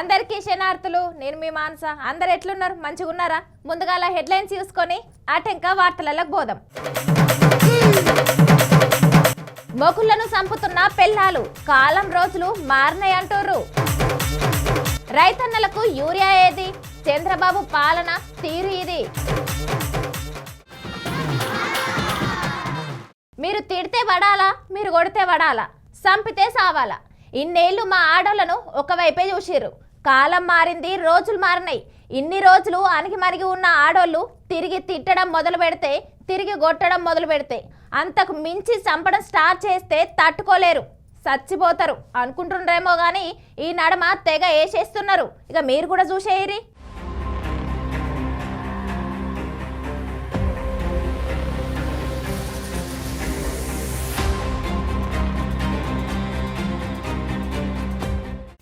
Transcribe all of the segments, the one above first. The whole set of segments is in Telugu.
అందరికీ శనార్థులు నేను మీ మానస. అందరు ఎట్లున్నారు? మంచిగా ఉన్నారా ముందుగా హెడ్లైన్స్ చూసుకొని ఆటంక వార్తలకు పోదాం. మొగుళ్ళను చంపుతున్న పెళ్ళాలు కాలం రోజులు మారినాయి రైతన్నలకు యూరియా ఏది? చంద్రబాబు పాలన తీరు ఇది. మీరు తిడితే పడాలా? మీరు కొడితే పడాలా? చంపితే సావాలా ఇన్నేళ్ళు మా ఆడోళ్ళను ఒకవైపే చూసిర్రు. కాలం మారింది రోజులు మారినాయి. ఇన్ని రోజులు అనికి మరిగి ఉన్న ఆడోళ్ళు తిరిగి తిట్టడం మొదలు పెడితే తిరిగి కొట్టడం మొదలు పెడితే అంతకు మించి చంపడం స్టార్ట్ చేస్తే తట్టుకోలేరు చచ్చిపోతారు అనుకుంటుండ్రేమో కానీ ఈ నడమ తెగ వేసేస్తున్నారు ఇక మీరు కూడా చూసేయరి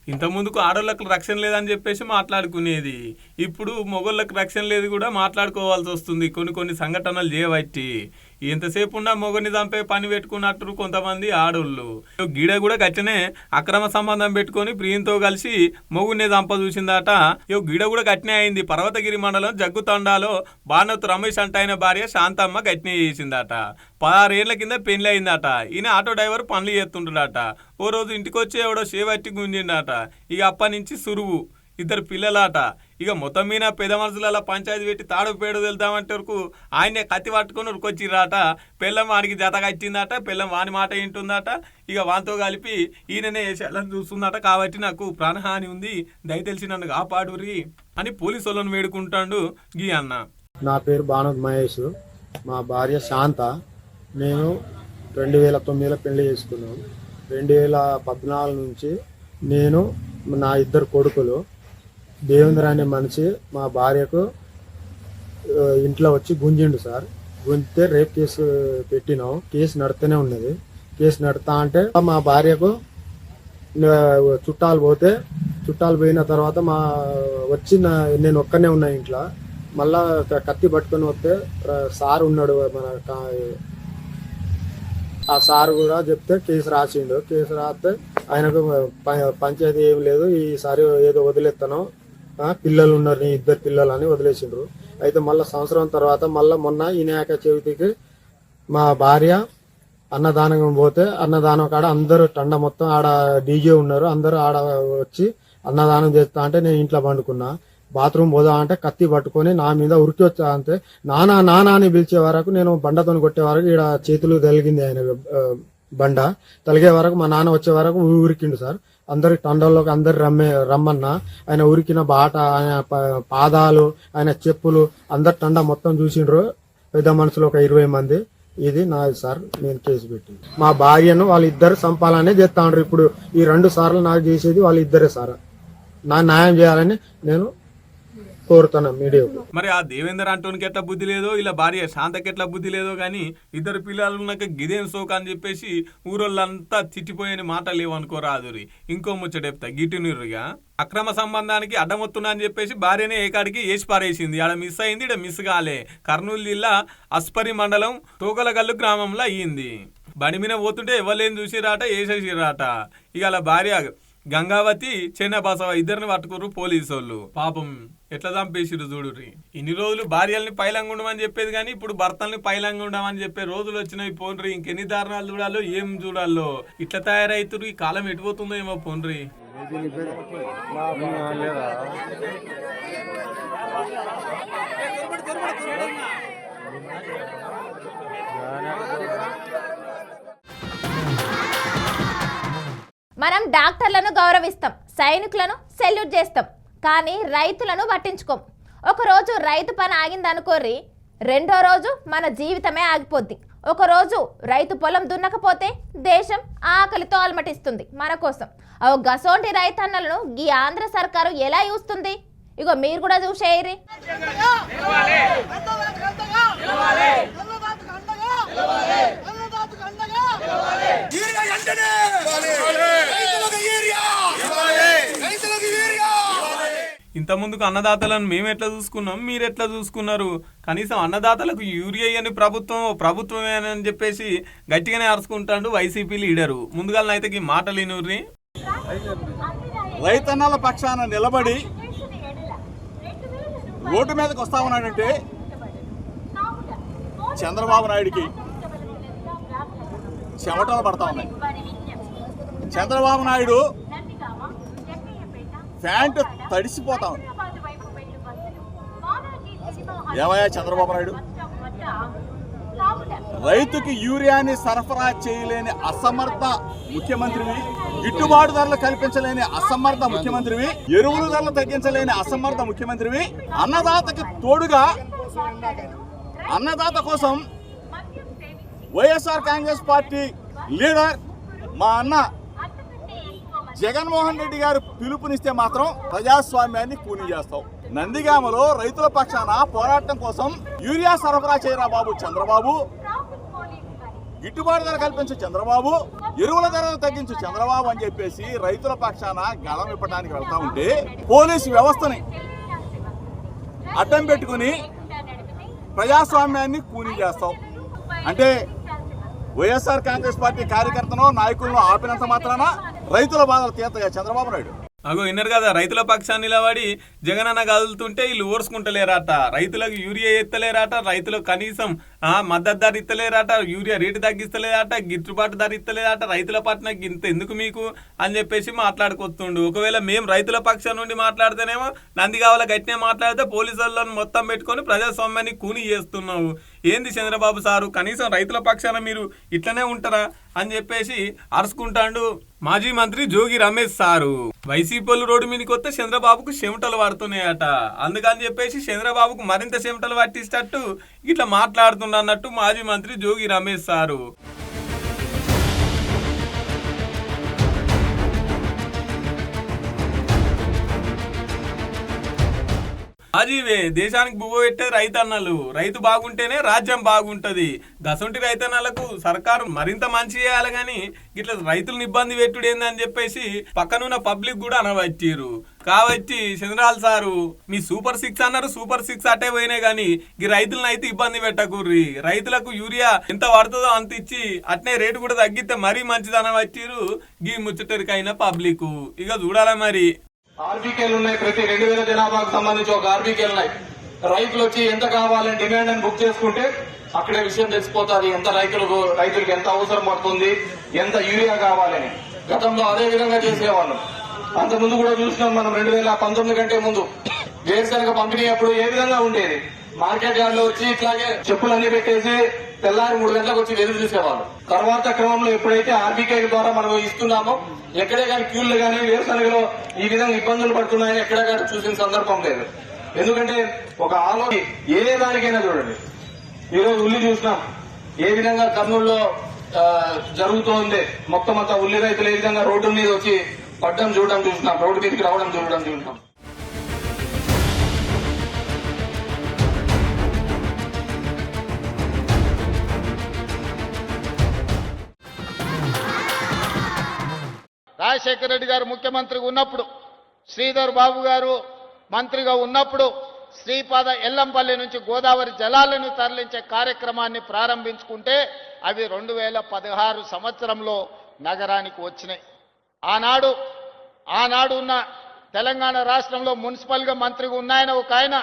ఇంత ముందుకు ఆడోళ్ళకు రక్షణ లేదని చెప్పేసి మాట్లాడుకునేది. ఇప్పుడు మొగోళ్ళకి రక్షణ లేదు కూడా మాట్లాడుకోవాల్సి వస్తుంది. కొన్ని కొన్ని సంఘటనలు చేయబట్టి. ఎంతసేపు ఉన్న మొగని చంపే పని పెట్టుకున్నట్టు కొంతమంది ఆడోళ్ళు. గిడ కూడా గట్టనే అక్రమ సంబంధం పెట్టుకొని ప్రియంతో కలిసి మొగుడిని చంప చూసిందట. యో గిడ కూడా గట్టినే అయింది. పర్వతగిరి మండలం జగ్గుతండాలో బాణత్ రమేష్ అంట ఆయన భార్య శాంతమ్మ గట్టినే చేసిందట. పదహారేళ్ళ కింద పెళ్ళి అయిందట. ఈయన ఆటో డ్రైవర్ పనులు చేస్తుంటాడట ఓ రోజు ఇంటికి వచ్చి ఎవడో షేవట్టి గుంజిండట. ఇక అప్పటి నుంచి సురువు. ఇద్దరు పిల్లలాట. ఇక మొత్తం మీద పెద్ద మనుషులలో పంచాయతీ పెట్టి తాడు పేడు వెళ్దామంటే వరకు ఆయనే కత్తి పట్టుకొని ఉరికొచ్చిర్రాట పెళ్ళం వానికి జతగా ఇచ్చిందట పెళ్ళం వాని మాట వింటుందట. ఇక వానితో కలిపి ఈయననే వేసేయాలని చూస్తుందట. కాబట్టి నాకు ప్రాణహాని ఉంది దయతెలిసి నన్ను కాపాడురి అని పోలీసు వాళ్ళని వేడుకుంటాడు గీ అన్న. నా పేరు భానుద్ మహేష్. మా భార్య శాంత. నేను రెండు వేల తొమ్మిదిలో పెళ్ళి చేసుకున్నాను రెండు వేల పద్నాలుగు నుంచి నేను నా ఇద్దరు కొడుకులు. దేవేంద్ర అనే మనిషి మా భార్యకు ఇంట్లో వచ్చి గుంజిండు సార్. గుంజితే రేప్ కేసు పెట్టినాం. కేసు నడుతూనే ఉన్నది. కేసు నడుతా అంటే మా భార్యకు చుట్టాలు పోతే చుట్టాలు పోయిన తర్వాత మా వచ్చి నేను ఒక్కనే ఉన్నా ఇంట్లో. మళ్ళా కత్తి పట్టుకొని వస్తే సార్ ఉన్నాడు మన ఆ సార్ కూడా చెప్తే కేసు రాసిండు. కేసు రాస్తే ఆయనకు ప- పంచాయతీ ఏం లేదు. ఈసారి ఏదో వదిలేస్తాను పిల్లలు ఉన్నారు నీ ఇద్దరు పిల్లలు అని వదిలేసిండ్రు. అయితే మళ్ళీ సంవత్సరం తర్వాత మళ్ళీ మొన్న వినాయక చవితికి మా భార్య అన్నదానం పోతే అన్నదానం కాడ అందరూ టండ మొత్తం ఆడ డీజే ఉన్నారు. అందరూ ఆడ వచ్చి అన్నదానం చేస్తా అంటే నేను ఇంట్లో పండుకున్నా. బాత్రూమ్ పోదా అంటే కత్తి పట్టుకొని నా మీద ఉరికి వచ్చా అంతే నానా నానా అని పిలిచే వరకు నేను బండతోని కొట్టే వరకు ఈడ చేతులు తగిలింది ఆయన బండ. తలిగే వరకు మా నాన్న వచ్చే వరకు ఉరికిండు సార్. అందరి టండల్లోకి అందరు రమ్మే రమ్మన్నా. ఆయన ఉరికిన బాట ఆయన పాదాలు ఆయన చెప్పులు అందరు టండ మొత్తం చూసిండ్రు. పెద్ద మనుషులు ఒక ఇరవై మంది. ఇది నాది సార్ నేను కేసు పెట్టి మా భార్యను వాళ్ళిద్దరు చంపాలనే చేస్తాండ్రు. ఇప్పుడు ఈ రెండు సార్లు నాకు చేసేది వాళ్ళిద్దరే సార్. నా న్యాయం చేయాలని నేను కోరుతున్నాం మీడియాకు మరి ఆ దేవేందర్ అంటోనికి ఎట్లా బుద్ధి లేదో ఇలా భార్య శాంతకి ఎట్లా బుద్ధి లేదో కానీ ఇద్దరు పిల్లలు ఉన్నాక గిదేం సోక అని చెప్పేసి ఊరోళ్ళంతా తిట్టిపోయని మాట లేవనుకోరాదురి ఇంకో ముచ్చటెప్తా గిటినీరుగా అక్రమ సంబంధానికి అడ్డమొత్తున్నా అని చెప్పేసి భార్యనే ఏకాడికి వేసి పారేసింది. ఆడ మిస్ అయింది ఇక్కడ మిస్ కాలే. కర్నూలు జిల్లా అస్పరి మండలం తోకలగల్లు గ్రామంలో అయ్యింది. బండి మీద పోతుంటే ఎవరేం చూసిరాట వేసేసిరాట ఇక అలా భార్య గంగావతి చిన్న ఇద్దరిని పట్టుకుర్రు పోలీసు వాళ్ళు పాపం ఎట్లా చంపేసిరు చూడుర్రి. ఇన్ని రోజులు భార్యల్ని పైలంగా ఉండమని చెప్పేది కానీ ఇప్పుడు భర్తల్ని పైలంగా ఉండమని చెప్పే రోజులు వచ్చినాయి పోన్రి. ఇంకెన్ని దారుణాలు చూడాలో ఏం చూడాలో. ఇట్లా తయారైతురు ఈ కాలం ఎటుపోతుందో ఏమో పోన్రి. మనం డాక్టర్లను గౌరవిస్తాం సైనికులను సెల్యూట్ చేస్తాం కానీ రైతులను పట్టించుకోం. ఒకరోజు రైతు పని ఆగిందనుకోర్రి రెండో రోజు మన జీవితమే ఆగిపోద్ది. ఒకరోజు రైతు పొలం దున్నకపోతే దేశం ఆకలితో అలమటిస్తుంది మన కోసం. ఓ గసోంటి రైతన్నలను ఈ ఆంధ్ర సర్కారు ఎలా చూస్తుంది? ఇగో మీరు కూడా చూసేయరి వెంటనే రైతులకు యూరియా రైతులకు యూరియా ఇంత ముందుకు అన్నదాతలను మేము ఎట్లా చూసుకున్నాం? మీరు ఎట్లా చూసుకున్నారు? కనీసం అన్నదాతలకు యూరియా అని ప్రభుత్వం ప్రభుత్వమే అని చెప్పేసి గట్టిగానే అరుచుకుంటాడు వైసీపీ లీడరు. ముందుగా అయితే ఈ మాటలు వినుర్రి రైతన్నల పక్షాన నిలబడి రోడ్డు మీదకి వస్తా ఉన్నాడంటే చంద్రబాబు నాయుడికి చెమటలు పడతా ఉన్నాయి. చంద్రబాబు నాయుడు ప్యాంటు తడిసిపోతా ఉంది. ఏమయ్యా చంద్రబాబు నాయుడు? రైతుకి యూరియాని సరఫరా చేయలేని అసమర్థ ముఖ్యమంత్రివి గిట్టుబాటు ధరలు కల్పించలేని అసమర్థ ముఖ్యమంత్రివి ఎరువుల ధరలు తగ్గించలేని అసమర్థ ముఖ్యమంత్రివి అన్నదాతకి తోడుగా అన్నదాత కోసం వైఎస్ఆర్ కాంగ్రెస్ పార్టీ లీడర్ మా అన్న జగన్మోహన్ రెడ్డి గారు పిలుపునిస్తే మాత్రం ప్రజాస్వామ్యాన్ని కూని చేస్తాం. నందిగామలో రైతుల పక్షాన పోరాటం కోసం యూరియా సరఫరా చేయరా బాబు చంద్రబాబు. గిట్టుబాటు ధర కల్పించు చంద్రబాబు. ఎరువుల ధరలు తగ్గించు చంద్రబాబు అని చెప్పేసి రైతుల పక్షాన గళం ఇప్పడానికి వెళ్తా ఉంటే పోలీసు వ్యవస్థని అడ్డం పెట్టుకుని ప్రజాస్వామ్యాన్ని కూని చేస్తాం. అంటే వైఎస్ఆర్ కాంగ్రెస్ పార్టీ కార్యకర్తను నాయకులను ఆపినంత మాత్రాన రైతుల బాధలు తీర్తగా చంద్రబాబు నాయుడు? అగో విన్నారు కదా రైతుల పక్షాన్ని నిలబడి జగనన్న కదులుతుంటే వీళ్ళు ఓర్చుకుంటలేరాట రైతులకు యూరియా ఎత్తలేరాట రైతులకు కనీసం మద్దతు ధర ఇస్తలేరాట యూరియా రేటు తగ్గిస్తలేదట గిట్టుబాటు ధర ఇస్తలేదట రైతుల పట్ల ఇంత ఎందుకు మీకు? అని చెప్పేసి మాట్లాడుకొస్తుండు. ఒకవేళ మేము రైతుల పక్షం నుండి మాట్లాడితేనేమో నందిగావల గట్టినే మాట్లాడితే పోలీసులను మొత్తం పెట్టుకొని ప్రజాస్వామ్యాన్ని కూని చేస్తున్నావు. ఏంది చంద్రబాబు సారు కనీసం రైతుల పక్షాన మీరు ఇట్లనే ఉంటారా? అని చెప్పేసి అరుచుకుంటాండు మాజీ మంత్రి Jogi Ramesh sir. YCP road మీదకి వస్తే చంద్రబాబుకు చెమటలు పడుతున్నాయట అందుకని చెప్పేసి చంద్రబాబుకు మరింత చెమటలు పట్టిస్తట్టు ఇట్లా మాట్లాడుతున్నట్టు మాజీ మంత్రి జోగి రమేష్ సారు. అజీవే దేశానికి బువ్వ పెట్టే రైతన్నలు. రైతు బాగుంటేనే రాజ్యం బాగుంటది. గసంటి రైతన్నలకు సర్కారు మరింత మంచి చేయాలి గాని ఇట్లా రైతులను ఇబ్బంది పెట్టుడు ఏందని చెప్పేసి పక్కనున్న పబ్లిక్ కూడా అనవచ్చారు కాబట్టి చంద్రాల్ సారు మీ సూపర్ సిక్స్ అన్నారు సూపర్ సిక్స్ అట్టే పోయినాయి కానీ ఈ రైతులను అయితే ఇబ్బంది పెట్టకూర్రి. రైతులకు యూరియా ఎంత పడుతుందో అంత ఇచ్చి అట్నే రేటు కూడా తగ్గితే మరీ మంచిది అనవచ్చారు గీ ముచ్చటరికైన పబ్లిక్. ఇక చూడాలా మరి ఆర్బీకేలు ఉన్నాయి. ప్రతి రెండు వేల జనాభాకు సంబంధించి ఒక ఆర్బీకేలు ఉన్నాయి. రైతులు వచ్చి ఎంత కావాలని డిమాండ్ అని బుక్ చేసుకుంటే అక్కడే విషయం తెలిసిపోతుంది. ఎంత రైతులకు రైతులకు ఎంత అవసరం పడుతుంది ఎంత యూరియా కావాలని. గతంలో అదే విధంగా చేసేవాళ్ళం. అంతకుముందు కూడా చూసినాం మనం రెండు వేల పంతొమ్మిది కంటే ముందు. వేరుశనగ పంపిణీ అప్పుడు ఏ విధంగా ఉండేది? మార్కెట్ యార్డ్లో వచ్చి ఇట్లాగే చెప్పులన్నీ పెట్టేసి తెల్లారి మూడు గంటలకు వచ్చి వెలుగు చూసేవాళ్ళు. తర్వాత క్రమంలో ఎప్పుడైతే ఆర్బీకే ద్వారా మనం ఇస్తున్నామో ఎక్కడే కానీ క్యూలు కానీ వేరుశనగలో ఈ విధంగా ఇబ్బందులు పడుతున్నాయని ఎక్కడ కానీ చూసిన సందర్భం లేదు. ఎందుకంటే ఒక ఆలోచన ఏ దానికైనా చూడండి. ఈరోజు ఉల్లి చూసినాం. ఏ విధంగా కర్నూలులో జరుగుతోంది మొత్తం అంతా ఉల్లి రైతులు ఏ విధంగా రోడ్డు మీద వచ్చి పడ్డం చూడడం చూసినాం రోడ్డు మీదకి రావడం చూడడం చూసినాం. రాజశేఖర రెడ్డి గారు ముఖ్యమంత్రిగా ఉన్నప్పుడు శ్రీధర్ బాబు గారు మంత్రిగా ఉన్నప్పుడు శ్రీపాద ఎల్లంపల్లి నుంచి గోదావరి జలాలను తరలించే కార్యక్రమాన్ని ప్రారంభించుకుంటే అవి రెండు వేల పదహారు సంవత్సరంలో నగరానికి వచ్చినాయి. ఆనాడు ఆనాడు ఉన్న తెలంగాణ రాష్ట్రంలో మున్సిపల్గా మంత్రిగా ఉన్నాయన ఒక ఆయన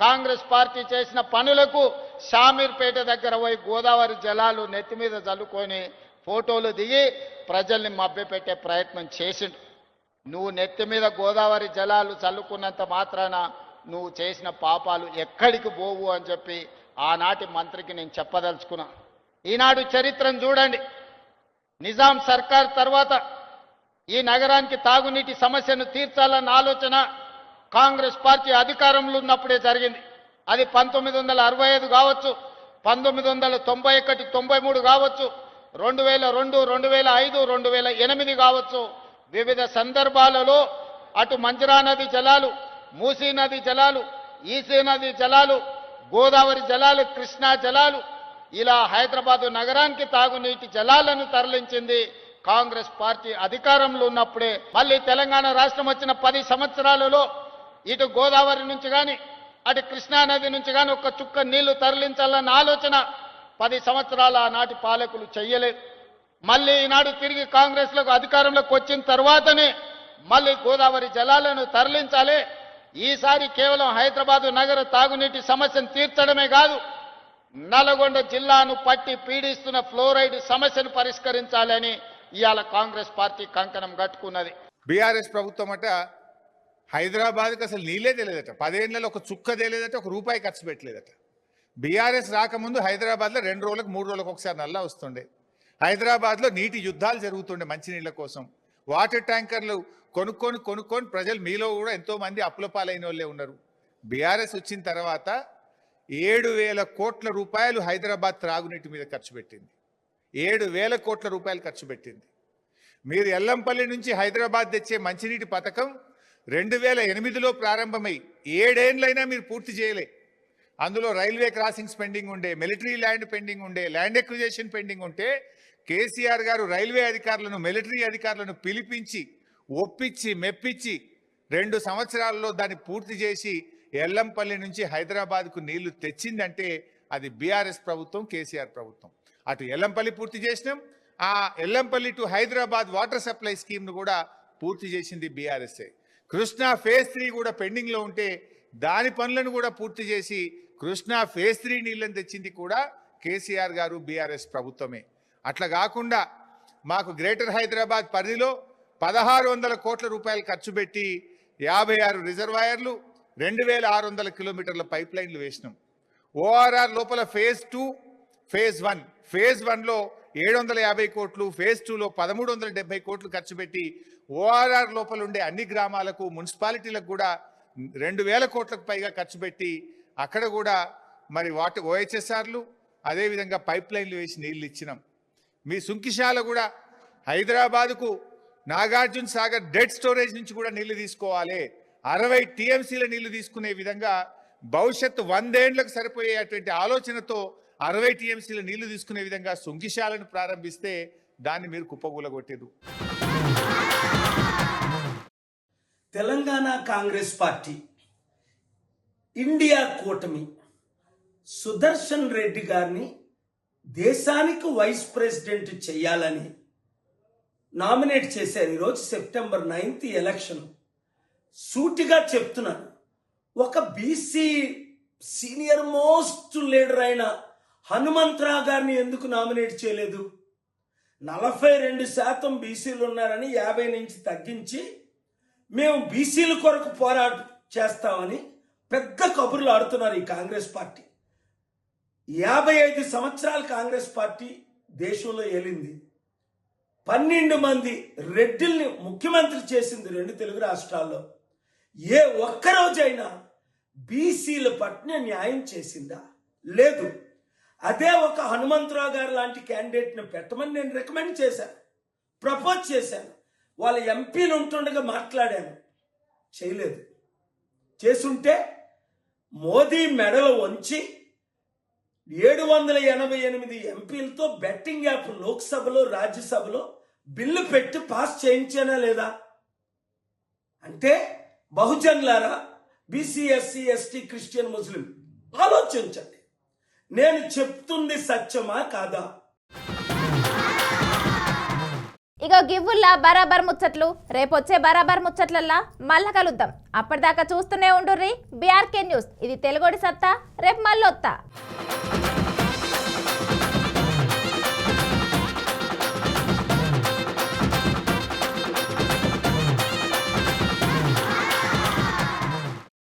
కాంగ్రెస్ పార్టీ చేసిన పనులకు షామీర్పేట దగ్గర పోయి గోదావరి జలాలు నెత్తి మీద చల్లుకొని ఫోటోలు దిగి ప్రజల్ని మభ్యపెట్టే ప్రయత్నం చేసిండు. నువ్వు నెత్తి మీద గోదావరి జలాలు చల్లుకున్నంత మాత్రాన నువ్వు చేసిన పాపాలు ఎక్కడికి పోవు అని చెప్పి ఆనాటి మంత్రికి నేను చెప్పదలుచుకున్నా. ఈనాడు చరిత్రను చూడండి. నిజాం సర్కార్ తర్వాత ఈ నగరానికి తాగునీటి సమస్యను తీర్చాలన్న ఆలోచన కాంగ్రెస్ పార్టీ అధికారంలో ఉన్నప్పుడే జరిగింది. అది పంతొమ్మిది వందల అరవై ఐదు కావచ్చు పంతొమ్మిది వందల తొంభై ఒకటి తొంభై మూడు కావచ్చు రెండు వేల రెండు రెండు వేల ఐదు రెండు వేల ఎనిమిది కావచ్చు. వివిధ సందర్భాలలో అటు మంజరా నది జలాలు మూసీ నది జలాలు ఈసీ నది జలాలు గోదావరి జలాలు కృష్ణా జలాలు ఇలా హైదరాబాదు నగరానికి తాగునీటి జలాలను తరలించింది కాంగ్రెస్ పార్టీ అధికారంలో ఉన్నప్పుడే. మళ్ళీ తెలంగాణ రాష్ట్రం వచ్చిన పది సంవత్సరాలలో ఇటు గోదావరి నుంచి కానీ అటు కృష్ణా నది నుంచి కానీ ఒక్క చుక్క నీళ్ళు తరలించాలన్న ఆలోచన పది సంవత్సరాల ఆనాటి పాలకులు చెయ్యలేదు మళ్ళీ ఈనాడు తిరిగి కాంగ్రెస్లకు అధికారంలోకి వచ్చిన తర్వాతనే మళ్ళీ గోదావరి జలాలను తరలించాలి. ఈసారి కేవలం హైదరాబాదు నగర తాగునీటి సమస్యను తీర్చడమే కాదు నల్గొండ జిల్లాను పట్టి పీడిస్తున్న ఫ్లోరైడ్ సమస్యను పరిష్కరించాలని ఇవాళ కాంగ్రెస్ పార్టీ కంకణం కట్టుకున్నది. బీఆర్ఎస్ ప్రభుత్వం అట హైదరాబాద్కి అసలు నీళ్ళే తెలియదట పదేళ్ళలో ఒక చుక్క తెలియదట ఒక రూపాయి ఖర్చు పెట్టలేదట. బీఆర్ఎస్ రాకముందు హైదరాబాద్లో రెండు రోజులకు మూడు రోజులకు ఒకసారి నల్లా వస్తుండే. హైదరాబాద్లో నీటి యుద్ధాలు జరుగుతుండే మంచినీళ్ళ కోసం. వాటర్ ట్యాంకర్లు కొనుక్కొని కొనుక్కొని ప్రజలు మీలో కూడా ఎంతోమంది అప్పుల పాలైన వాళ్ళే ఉన్నారు. బీఆర్ఎస్ వచ్చిన తర్వాత ఏడు వేల కోట్ల రూపాయలు హైదరాబాద్ త్రాగునీటి మీద ఖర్చు పెట్టింది. ఏడు వేల కోట్ల రూపాయలు ఖర్చు పెట్టింది. మీరు ఎల్లంపల్లి నుంచి హైదరాబాద్ తెచ్చే మంచినీటి పథకం రెండు వేల ఎనిమిదిలో ప్రారంభమై ఏడేండ్లైనా మీరు పూర్తి చేయలే. అందులో రైల్వే క్రాసింగ్స్ పెండింగ్ ఉండే మిలిటరీ ల్యాండ్ పెండింగ్ ఉండే ల్యాండ్ ఎక్విజేషన్ పెండింగ్ ఉంటే కేసీఆర్ గారు రైల్వే అధికారులను మిలిటరీ అధికారులను పిలిపించి ఒప్పించి మెప్పించి రెండు సంవత్సరాల్లో దాన్ని పూర్తి చేసి ఎల్లంపల్లి నుంచి హైదరాబాద్కు నీళ్ళు తెచ్చిందంటే అది బీఆర్ఎస్ ప్రభుత్వం కేసీఆర్ ప్రభుత్వం. అటు ఎల్లంపల్లి పూర్తి చేసినాం. ఆ Yellampalli to Hyderabad water supply స్కీమ్ను కూడా పూర్తి చేసింది బీఆర్ఎస్ఏ. కృష్ణా ఫేజ్ త్రీ కూడా పెండింగ్లో ఉంటే దాని పనులను కూడా పూర్తి చేసి కృష్ణా ఫేజ్ త్రీ నీళ్ళని తెచ్చింది కూడా కేసీఆర్ గారు బీఆర్ఎస్ ప్రభుత్వమే. అట్లా కాకుండా మాకు గ్రేటర్ హైదరాబాద్ పరిధిలో పదహారు వందల కోట్ల రూపాయలు ఖర్చు పెట్టి యాభై ఆరు రిజర్వాయర్లు రెండు వేల ఆరు వందల కిలోమీటర్ల పైప్ లైన్లు వేసినాం. ఓఆర్ఆర్ లోపల phase two phase one. Phase వన్లో ఏడు వందల యాభై కోట్లు ఫేజ్ టూలో పదమూడు వందల డెబ్బై కోట్లు ఖర్చు పెట్టి ఓఆర్ఆర్ లోపల ఉండే అన్ని గ్రామాలకు మున్సిపాలిటీలకు కూడా రెండు వేల కోట్లకు పైగా ఖర్చు పెట్టి అక్కడ కూడా మరి వాటి ఓహెచ్ఎస్ఆర్లు అదేవిధంగా పైప్ లైన్లు వేసి నీళ్ళు ఇచ్చినాం. మీ సుంకిశాల కూడా హైదరాబాద్కు నాగార్జున సాగర్ డెడ్ స్టోరేజ్ నుంచి కూడా నీళ్ళు తీసుకోవాలి. అరవై టీఎంసీల నీళ్ళు తీసుకునే విధంగా భవిష్యత్తు వందేండ్లకు సరిపోయేటువంటి ఆలోచనతో అరవై టీఎంసీల నీళ్ళు తీసుకునే విధంగా సుంకిశాలను ప్రారంభిస్తే దాన్ని మీరు కుప్పగూలగొట్టేదు తెలంగాణ కాంగ్రెస్ పార్టీ ఇండియా కూటమి సుదర్శన్ రెడ్డి గారిని దేశానికి వైస్ ప్రెసిడెంట్ చేయాలని నామినేట్ చేశారు. ఈరోజు సెప్టెంబర్ నైన్త్ ఎలక్షన్. సూటిగా చెప్తున్నాను. ఒక బీసీ సీనియర్ మోస్ట్ లీడర్ అయిన హనుమంతరావు గారిని ఎందుకు నామినేట్ చేయలేదు? నలభై రెండు శాతం బీసీలు ఉన్నారని యాభై నుంచి తగ్గించి మేము బీసీల కొరకు పోరాటం చేస్తామని పెద్ద కబుర్లు ఆడుతున్నారు ఈ కాంగ్రెస్ పార్టీ. యాభై ఐదు సంవత్సరాలు కాంగ్రెస్ పార్టీ దేశంలో ఏలింది. పన్నెండు మంది రెడ్డిల్ని ముఖ్యమంత్రి చేసింది రెండు తెలుగు రాష్ట్రాల్లో. ఏ ఒక్కరోజైనా బీసీల పట్ల న్యాయం చేసిందా? లేదు. అదే ఒక హనుమంతరావు గారు లాంటి క్యాండిడేట్ని పెట్టమని నేను రికమెండ్ చేశాను. ప్రపోజ్ చేశాను. వాళ్ళ ఎంపీలు ఉంటుండగా మాట్లాడాను. చేయలేదు. చేసుంటే మోదీ మెడలు వంచి ఏడు వందల ఎనభై ఎనిమిది ఎంపీలతో బెట్టింగ్ యాప్ లోక్సభలో రాజ్యసభలో బిల్లు పెట్టి పాస్ చేయించానా లేదా? అంటే బహుజన్లారా బీసీ ఎస్సీ ఎస్టీ క్రిస్టియన్ ముస్లిం ఆలోచించండి. నేను చెప్తుంది సత్యమా కాదా? ఇక గివ్వుల్లా బరాబర్ ముచ్చట్లు. రేపొచ్చే బరాబర్ ముచ్చట్లల్లా మళ్ళా కలుద్దాం. అప్పటిదాకా చూస్తూనే ఉండుర్రి. BRK news. ఇది తెలుగోడి సత్తా. రేపు మళ్ళొత్తా.